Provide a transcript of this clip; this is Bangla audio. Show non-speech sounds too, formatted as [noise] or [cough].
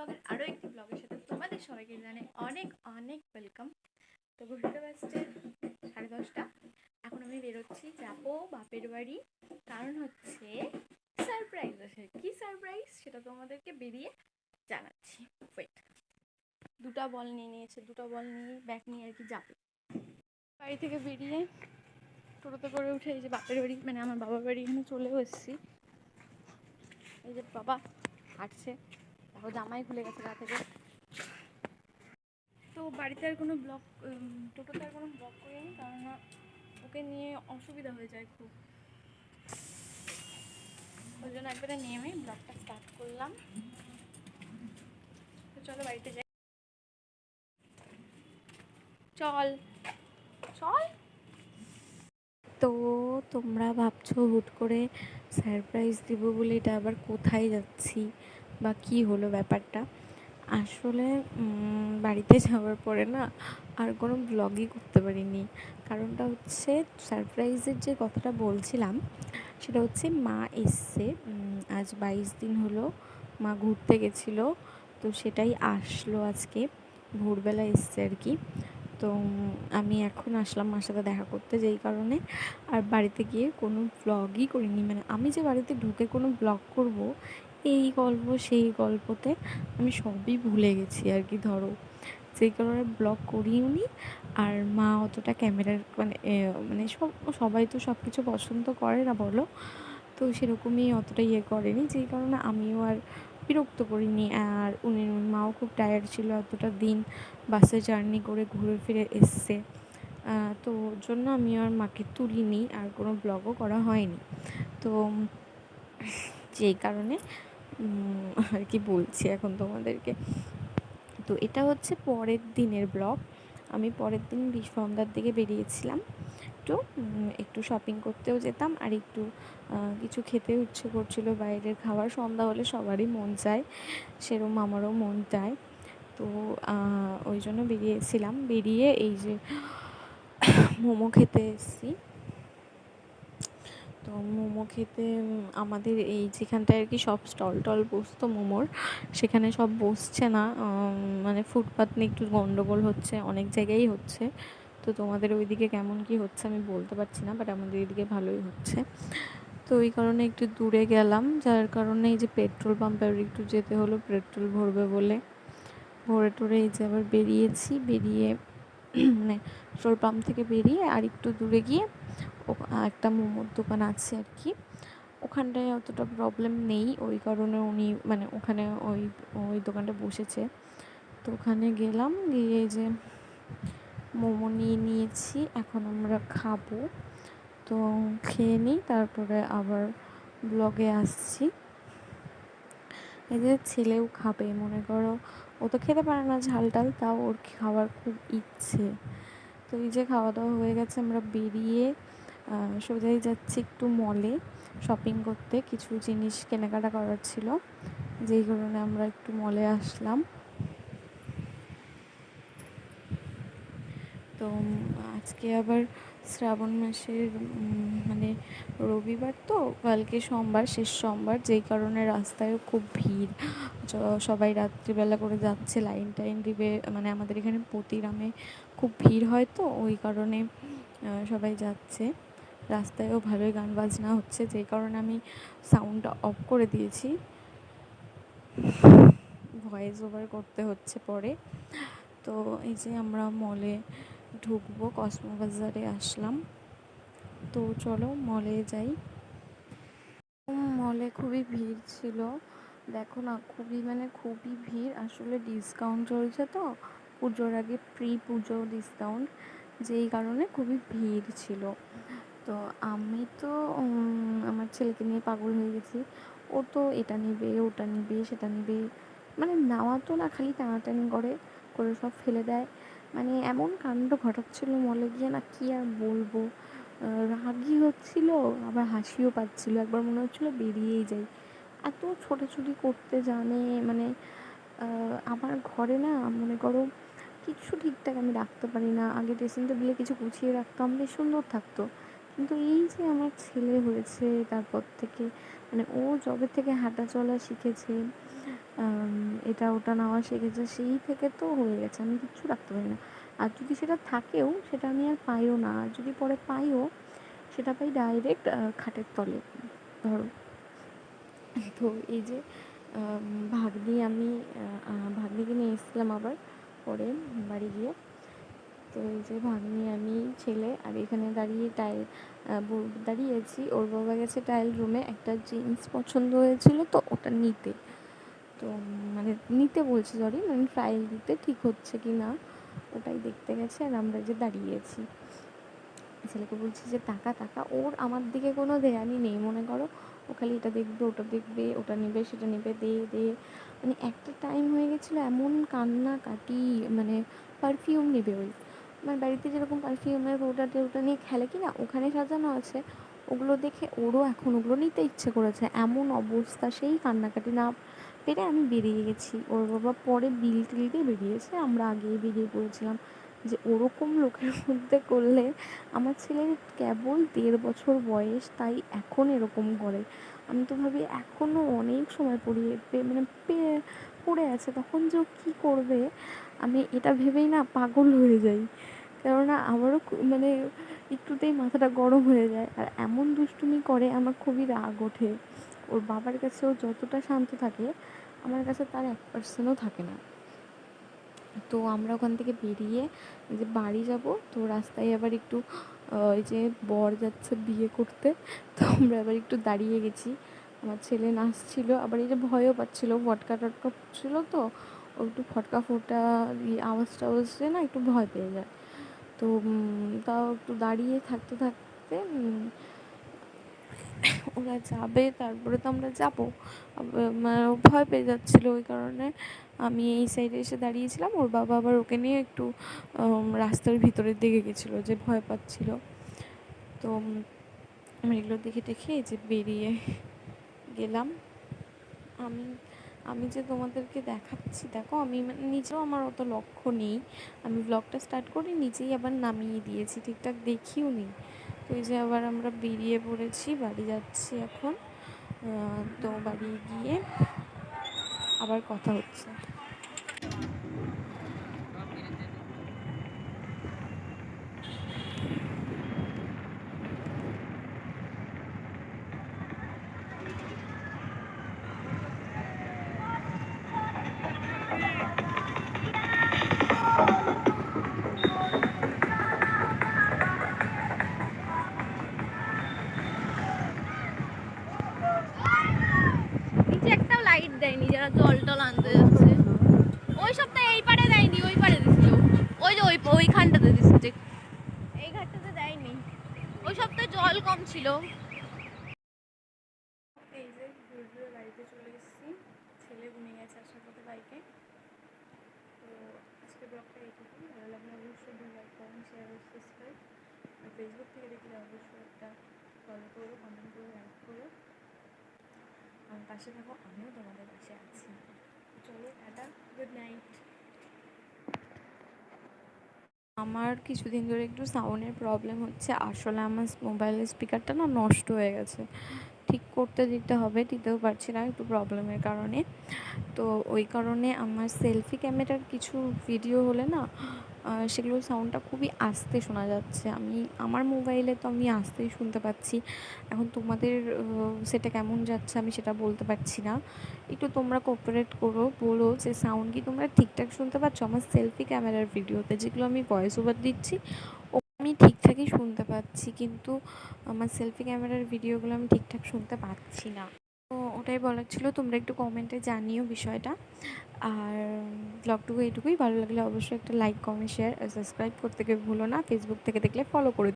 ব্লগের আরও একটি ব্লগের সাথে তোমাদের সবাইকে জানে অনেক অনেক ওয়েলকাম। তো ঘুরতে বাজছে সাড়ে দশটা। এখন আমি বেরোচ্ছি, যাব বাপের বাড়ি। কারণ হচ্ছে সারপ্রাইজ আছে কি সারপ্রাইজ সেটা তোমাদেরকে বেরিয়ে জানাচ্ছি। ওয়েট দুটো বল নিয়ে নিয়েছে, দুটো বল নিয়ে ব্যাগ নিয়ে আর কি যাবে। বাড়ি থেকে বেরিয়ে টোটোতে করে উঠে এই যে বাপের বাড়ি মানে আমার বাবার বাড়ি এখানে চলেও এসেছি। এই যে বাবা হাঁটছে। তারপর জামাই খুলে গেছে গা থেকে। তো বাড়িতে আর কোনো ব্লগ টোটোতে আর কোনো ব্লগ করিনি কারণ ওকে নিয়ে অসুবিধা হয়ে যায় খুব। ওই জন্য একবারে নেমে ব্লগটা স্টার্ট করলাম। তো চলো বাড়িতে যাই। চল। চল। তো তোমরা ভাবছ হুট করে সারপ্রাইজ দিব বলে এটা আবার কোথায় যাচ্ছি? বা কি হলো ব্যাপারটা? আসলে বাড়িতে যাওয়ার পরে না আর কোনো ব্লগই করতে পারিনি। কারণটা হচ্ছে সারপ্রাইজের যে কথাটা বলছিলাম, সেটা হচ্ছে মা এসছে আজ বাইশ দিন হলো মা ঘুরতে গেছিল, তো সেটাই আসলো আজকে। ভোরবেলা এসছে আর কি। তো আমি এখন আসলাম মার সাথে দেখা করতে যেই কারণে। আর বাড়িতে গিয়ে কোনো ব্লগই করিনি। মানে আমি যে বাড়িতে ঢুকে কোনো ব্লগ করব এই গল্প, সেই গল্পতে আমি সবই ভুলে গেছি আর কি, ধরো। সেই কারণে ব্লগ করিও নি আর মা অতটা ক্যামেরার মানে মানে সব, সবাই তো সব কিছু পছন্দ করে না বলো। তো সেরকমই অতটা ইয়ে করেনি, যেই কারণে আমিও আর বিরক্ত করিনি। আর উনি মাও খুব টায়ার্ড ছিল, এতটা দিন বাসে জার্নি করে ঘুরে ফিরে এসছে। তো ওর জন্য আমি আর মাকে তুলিনি আর কোনো ব্লগও করা হয়নি। তো, যেই কারণে আর কি বলছি এখন তোমাদেরকে। তো এটা হচ্ছে পরের দিনের ব্লগ। আমি পরের দিন সন্ধ্যার দিকে বেরিয়েছিলাম। একটু একটু শপিং করতেও যেতাম আর একটু কিছু খেতে ইচ্ছে করছিল। বাইরের খাবার সন্ধ্যা হলে সবারই মন চায়, সেরম আমারও মন চায়। তো ওই জন্য বেরিয়েছিলাম। বেরিয়ে এই যে, মোমো খেতে এসেছি। তো মোমো খেতে আমাদের এই যেখানটায় আর কি সব স্টল টল বসতো মোমোর, সেখানে সব বসছে না মানে ফুটপাত নিয়ে একটু গন্ডগোল হচ্ছে, অনেক জায়গায়ই হচ্ছে। তো তোমাদের ওইদিকে কেমন কি হচ্ছে আমি বলতে পারছি না বাট আমাদের এদিকে ভালোই হচ্ছে। তো ওই কারণে একটু দূরে গেলাম, যার কারণে এই যে পেট্রোল পাম্পে একটু যেতে হলো, পেট্রোল ভরবে বলে। ভরে টরে এই যে আবার বেরিয়েছি, বেরিয়ে [clears throat] মানে পেট্রোল পাম্প থেকে বেরিয়ে আর একটু দূরে গিয়ে একটা মোমোর দোকান আছে আর কি। ওখানটায় অতটা প্রবলেম নেই, ওই কারণে উনি মানে ওখানে ওই ওই দোকানটা বসেছে। তো ওখানে গেলাম, গিয়ে যে মোমো নিয়ে নিয়েছি, এখন আমরা খাব। তো খেয়ে নিই, তারপরে আবার ব্লগে আসছি। এই যে ছেলেও খাবে, মনে করো, ও তো খেতে পারে না ঝাল টাল তাও ওর খাওয়ার খুব ইচ্ছে। তো এই যে খাওয়া দাওয়া হয়ে গেছে, আমরা বেরিয়ে সোজাই যাচ্ছি একটু মলে শপিং করতে। কিছু জিনিস কেনাকাটা করার ছিল। যেই কারণে আমরা একটু মলে আসলাম। তো আজকে আবার শ্রাবণ মাসের মানে রবিবার তো, কালকে সোমবার, শেষ সোমবার। যেই কারণে রাস্তায়ও খুব ভিড়। সবাই রাত্রিবেলা করে যাচ্ছে, লাইন টাইন দিবে। মানে আমাদের এখানে প্রতিরামে খুব ভিড় হয় তো, ওই কারণে সবাই যাচ্ছে। রাস্তায়ও ভালোই গান বাজনা হচ্ছে যেই কারণে আমি সাউন্ডটা অফ করে দিয়েছি। ভয়েস ওভার করতে হচ্ছে পরে। তো এই যে আমরা মলে ঢুকবো কসমো বাজারে আসলাম। তো চলো মলে যাই। মলে খুবই ভিড় ছিল। দেখো না, খুবই মানে খুবই ভিড়। আসলে ডিসকাউন্ট চলছে তো। পুজোর আগে প্রি পুজো ডিসকাউন্ট যেই কারণে খুবই ভিড় ছিল। তো আমি তো আমার ছেলেকে নিয়ে পাগল হয়ে গেছি। ও তো এটা নেবে, ওটা নেবে, সেটা নেবে। মানে নেওয়া তো না, খালি টানাটানি করে করে সব ফেলে দেয়। মানে এমন কাণ্ড ঘটাচ্ছিল মলে গিয়ে না কি আর বলব। রাগই হচ্ছিল, আবার হাসিও পাচ্ছিল। একবার মনে হচ্ছিল বেরিয়েই যাই। এত ছোটাছুটি করতে জানে মানে আমার ঘরে না মনে করো কিছু ঠিকঠাক আমি রাখতে পারি না। আগে ড্রেসিং টেবিলে কিছু গুছিয়ে রাখতাম, বেশ সুন্দর থাকতো। কিন্তু এই যে আমার ছেলে হয়েছে, তারপর থেকে মানে ও যবে থেকে হাঁটা চলা শিখেছে এটা ওটা নেওয়া শিখেছে, সেই থেকে তো হয়ে গেছে, আমি কিচ্ছু রাখতে পারি না। আর যদি সেটা থাকেও, সেটা আমি আর পাইও না। আর যদি পরে পাইও, সেটা পাই ডাইরেক্ট খাটের তলে। ধরো। তো এই যে ভাগ্নি আমি ভাগ্নিকে নিয়ে এসেছিলাম আবার পরে বাড়ি গিয়ে। তো এই যে ভাগ্নি, আমি, ছেলে, আর এখানে দাঁড়িয়ে টাইল দাঁড়িয়েছি ওর বাবা গেছে টাইল রুমে একটা জিন্স পছন্দ হয়েছিল তো ওটা নিতে। তো মানে নিতে বলছি সরি মানে ট্রায়াল দিতে ঠিক হচ্ছে কি না, ওটাই দেখতে গেছে আর আমরা যে দাঁড়িয়েছি ছেলেকে বলছি যে টাকা টাকা ওর আমার দিকে কোনো দেয়ানি নেই, মনে করো। ও খালি এটা দেখবে, ওটা দেখবে, ওটা নেবে, সেটা নেবে, দে দে। মানে একটা টাইম হয়ে গেছিল, এমন কান্না কাটি মানে পারফিউম নেবে ওই। আমার বাড়িতে যেরকম পারফিউমের পাউডার ওটা নিয়ে খেলে কি না ওখানে সাজানো আছে। ওগুলো দেখে ওরও এখন ওগুলো নিতে ইচ্ছে করেছে। এমন অবস্থা, সেই কান্নাকাটি না পেরে আমি বেরিয়ে গেছি। ওর বাবা পরে বিল টিল দিয়ে বেরিয়েছে। আমরা আগেই বেরিয়ে পড়েছিলাম। যে ওরকম লোকের মধ্যে করলে আমার ছেলের কেবল দেড় বছর বয়স, তাই এখন এরকম করে। আমি তো ভাবি এখনও অনেক সময় পড়িয়ে মানে পড়ে আছে, তখন যে কী করবে? আমি এটা ভেবেই না পাগল হয়ে যাই। কেননা আমারও মানে একটুতেই মাথাটা গরম হয়ে যায়। আর এমন দুষ্টুমি করে আমার খুবই রাগ ওঠে। ওর বাবার কাছে ও যতটা শান্ত থাকে, আমার কাছে তার এক পার্সেন্টও থাকে না। তো আমরা ওখান থেকে বেরিয়ে যে বাড়ি যাব, তো রাস্তায় আবার একটু ওই যে বর যাচ্ছে বিয়ে করতে, তো আমরা আবার একটু দাঁড়িয়ে গেছি। আমার ছেলে নাচছিল আবার এই যে ভয়ও পাচ্ছিল, ফটকা টটকা ছিল তো একটু ফটকা ফোটা আওয়াজ টাওয়াজে না একটু ভয় পেয়ে যায়। তো তাও একটু দাঁড়িয়ে থাকতে থাকতে ওরা যাবে, তারপরে তো আমরা যাব। মানে ভয় পেয়ে যাচ্ছিল ওই কারণে। আমি এই সাইডে এসে দাঁড়িয়েছিলাম, ওর বাবা আবার ওকে নিয়ে একটু রাস্তার ভিতরের দিকে গেছিল যে ভয় পাচ্ছিল। তো আমি এগুলো দেখে দেখে যে বেরিয়ে গেলাম। আমি আমি যে তোমাদেরকে দেখাচ্ছি, দেখো, আমি নিজেও আমার অত লক্ষ্য নেই। আমি ব্লগটা স্টার্ট করি, নিজেই আবার নামিয়ে দিয়েছি, ঠিকঠাক দেখিও নি। এই যে আবার আমরা বেরিয়ে পড়েছি, বাড়ি যাচ্ছি এখন। তো বাড়ি গিয়ে আবার কথা হচ্ছে। দেয়নি, যারা জল টল আনতে যাচ্ছে। ওই সপ্তাহে এই পারে দেয়নি, ওই পারে দিছিল। ওই যে ওই ওইখানটাতে দিচ্ছে যে এই ঘাটটাতে দেয়নি। ওই সপ্তাহে জল কম ছিল। বাড়িতে চলে এসেছি। ছেলে ঘুমিয়ে গেছে বাইকে। অবশ্যই ফেসবুক থেকে দেখলে অবশ্যই একটা ফলো করো কমেন্ট করো লাইক করো। আমার পাশে থাকো, আমিও তোমাদের পাশে আছি। চলো, টাটা গুড নাইট আমার কিছুদিন ধরে একটু সাউন্ডের প্রবলেম হচ্ছে। আসলে আমার মোবাইলের স্পিকারটা না নষ্ট হয়ে গেছে। ঠিক করতে দিতে হবে, দিতেও পারছি না একটু প্রবলেমের কারণে। তো ওই কারণে আমার সেলফি ক্যামেরার কিছু ভিডিও হলে না সেগুলোর সাউন্ডটা খুবই আস্তে শোনা যাচ্ছে। আমি, আমার মোবাইলে তো আমি আস্তেই শুনতে পাচ্ছি। এখন তোমাদের সেটা কেমন যাচ্ছে আমি সেটা বলতে পারছি না। একটু তোমরা কোঅপারেট করো, বলো যে সাউন্ড কি তোমরা ঠিকঠাক শুনতে পাচ্ছ? আমার সেলফি ক্যামেরার ভিডিওতে যেগুলো আমি ভয়েস ওভার দিচ্ছি ও আমি ঠিকঠাকই শুনতে পাচ্ছি, কিন্তু আমার সেলফি ক্যামেরার ভিডিওগুলো আমি ঠিকঠাক শুনতে পাচ্ছি না। তো ওটাই বলার ছিল, তোমরা একটু কমেন্টে জানিও বিষয়টা। আর ব্লগটুকু এইটুকুই, ভালো লাগলে অবশ্যই একটা লাইক কমেন্ট শেয়ার আর সাবস্ক্রাইব করতে গিয়ে ভুলো না। ফেসবুক থেকে দেখলে ফলো করে